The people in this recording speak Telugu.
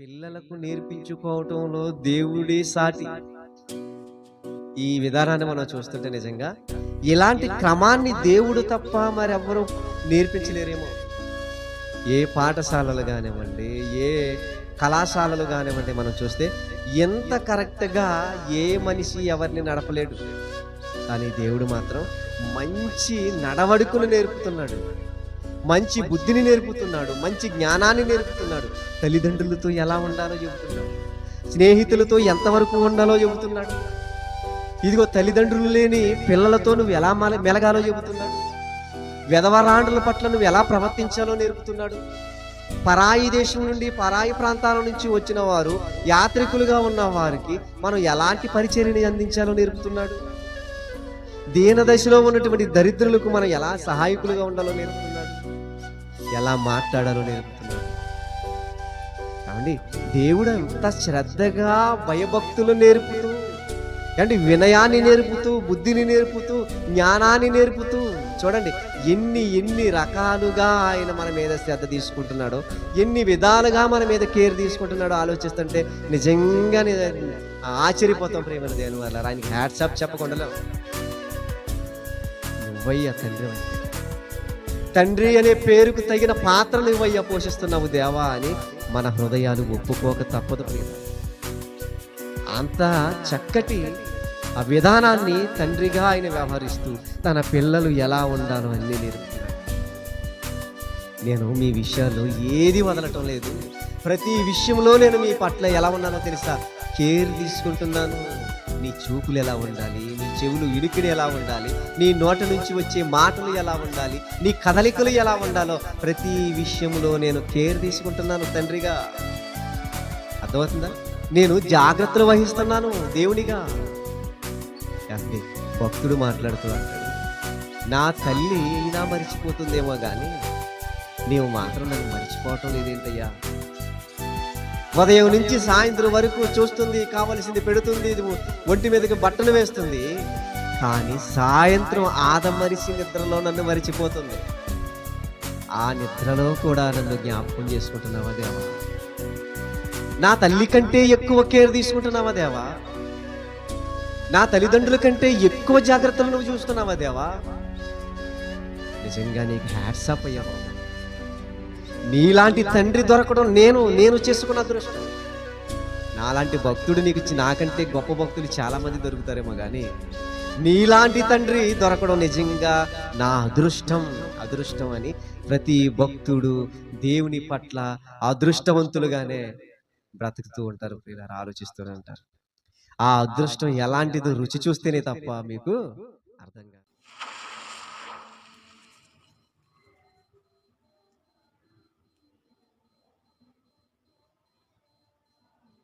పిల్లలకు నేర్పించుకోవటంలో దేవుడే సాటి. ఈ విధానాన్ని మనం చూస్తుంటే నిజంగా ఇలాంటి క్రమాన్ని దేవుడు తప్ప మరి నేర్పించలేరేమో. ఏ పాఠశాలలు కానివ్వండి ఏ కళాశాలలు కానివ్వండి మనం చూస్తే ఎంత కరెక్ట్గా ఏ మనిషి ఎవరిని నడపలేడు. కానీ దేవుడు మాత్రం మంచి నడవడుకును నేర్పుతున్నాడు. మంచి బుద్ధిని నేర్పుతున్నాడు మంచి జ్ఞానాన్ని నేర్పుతున్నాడు. తల్లిదండ్రులతో ఎలా ఉండాలో చెబుతున్నాడు. స్నేహితులతో ఎంతవరకు ఉండాలో చెబుతున్నాడు. ఇదిగో తల్లిదండ్రులు లేని పిల్లలతో నువ్వు ఎలా మల- మెలగాలో చెబుతున్నాడు. వెధవరాండ్రుల పట్ల నువ్వు ఎలా ప్రవర్తించాలో నేర్పుతున్నాడు. పరాయి దేశం నుండి పరాయి ప్రాంతాల నుంచి వచ్చిన వారు యాత్రికులుగా ఉన్న వారికి మనం ఎలాంటి పరిచర్యని అందించాలో నేర్పుతున్నాడు. దీన దశలో ఉన్నటువంటి దరిద్రులకు మనం ఎలా సహాయకులుగా ఉండాలో నేర్పుతున్నాడు. ఎలా మాట్లాడాలో నేర్పుతున్నాడు కాబట్టి దేవుడు ఎంత శ్రద్ధగా భయభక్తులు నేర్పుతూ అంటే వినయాన్ని నేర్పుతూ బుద్ధిని నేర్పుతూ జ్ఞానాన్ని నేర్పుతూ చూడండి ఎన్ని ఎన్ని రకాలుగా ఆయన మన మీద శ్రద్ధ తీసుకుంటున్నాడో ఎన్ని విధాలుగా మన మీద కేర్ తీసుకుంటున్నాడో ఆలోచిస్తుంటే నిజంగా ఆశ్చర్యపోతాం ప్రేమ దేని వల్ల ఆయనకి హ్యాట్సాప్ చెప్పకుండా నువ్వయ్యా తండ్రి తండ్రి అనే పేరుకు తగిన పాత్రలు ఇవయ్యా పోషిస్తున్నావు దేవా అని మన హృదయాలు ఒప్పుకోక తప్పదు ప్రియ అంత చక్కటి ఆ విధానాన్ని తండ్రిగా ఆయన వ్యవహరిస్తూ తన పిల్లలు ఎలా ఉండాలో అన్నీ నేర్పుతున్నాడు. నేను మీ విషయాల్లో ఏది వదలటం లేదు. ప్రతి విషయంలో నేను మీ పట్ల ఎలా ఉన్నానో తెలుసా? కేర్ తీసుకుంటున్నాను. నీ చూపులు ఎలా ఉండాలి? నీ చెవులు ఇడికిడి ఎలా ఉండాలి? నీ నోట నుంచి వచ్చే మాటలు ఎలా ఉండాలి? నీ కదలికలు ఎలా ఉండాలో ప్రతి విషయంలో నేను కేర్ తీసుకుంటున్నాను తండ్రిగా. అర్థమవుతుందా? నేను జాగ్రత్తలు వహిస్తున్నాను దేవునిగా. అంటే భక్తుడు మాట్లాడుతూ అంటాడు నా తల్లి అయినా మర్చిపోతుందేమో కానీ నీవు మాత్రం నన్ను మర్చిపోవటం లేదేంటయ్యా? ఉదయం నుంచి సాయంత్రం వరకు చూస్తుంది కావలసింది పెడుతుంది ఒంటి మీదకి బట్టలు వేస్తుంది. కానీ సాయంత్రం ఆదమరిసి నిద్రలో నన్ను మరిచిపోతుంది. ఆ నిద్రలో కూడా నన్ను జ్ఞాపకం చేసుకుంటున్నావా దేవా? నా తల్లి కంటే ఎక్కువ కేర్ తీసుకుంటున్నావా దేవా? నా తల్లిదండ్రుల కంటే ఎక్కువ జాగ్రత్తలు నువ్వు చూస్తున్నావా దేవా? నిజంగా నీకు హ్యాట్సాప్ అయ్యావా? నీలాంటి తండ్రి దొరకడం నేను నేను చేసుకున్న అదృష్టం. నాలాంటి భక్తుడు నీకు ఇచ్చి నాకంటే గొప్ప భక్తులు చాలామంది దొరుకుతారేమో కానీ నీలాంటి తండ్రి దొరకడం నిజంగా నా అదృష్టం అదృష్టం అని ప్రతి భక్తుడు దేవుని పట్ల అదృష్టవంతులుగానే బ్రతుకుతూ ఉంటారు ఇలా ఆలోచిస్తూనే ఉంటారు. ఆ అదృష్టం ఎలాంటిదో రుచి చూస్తేనే తప్ప మీకు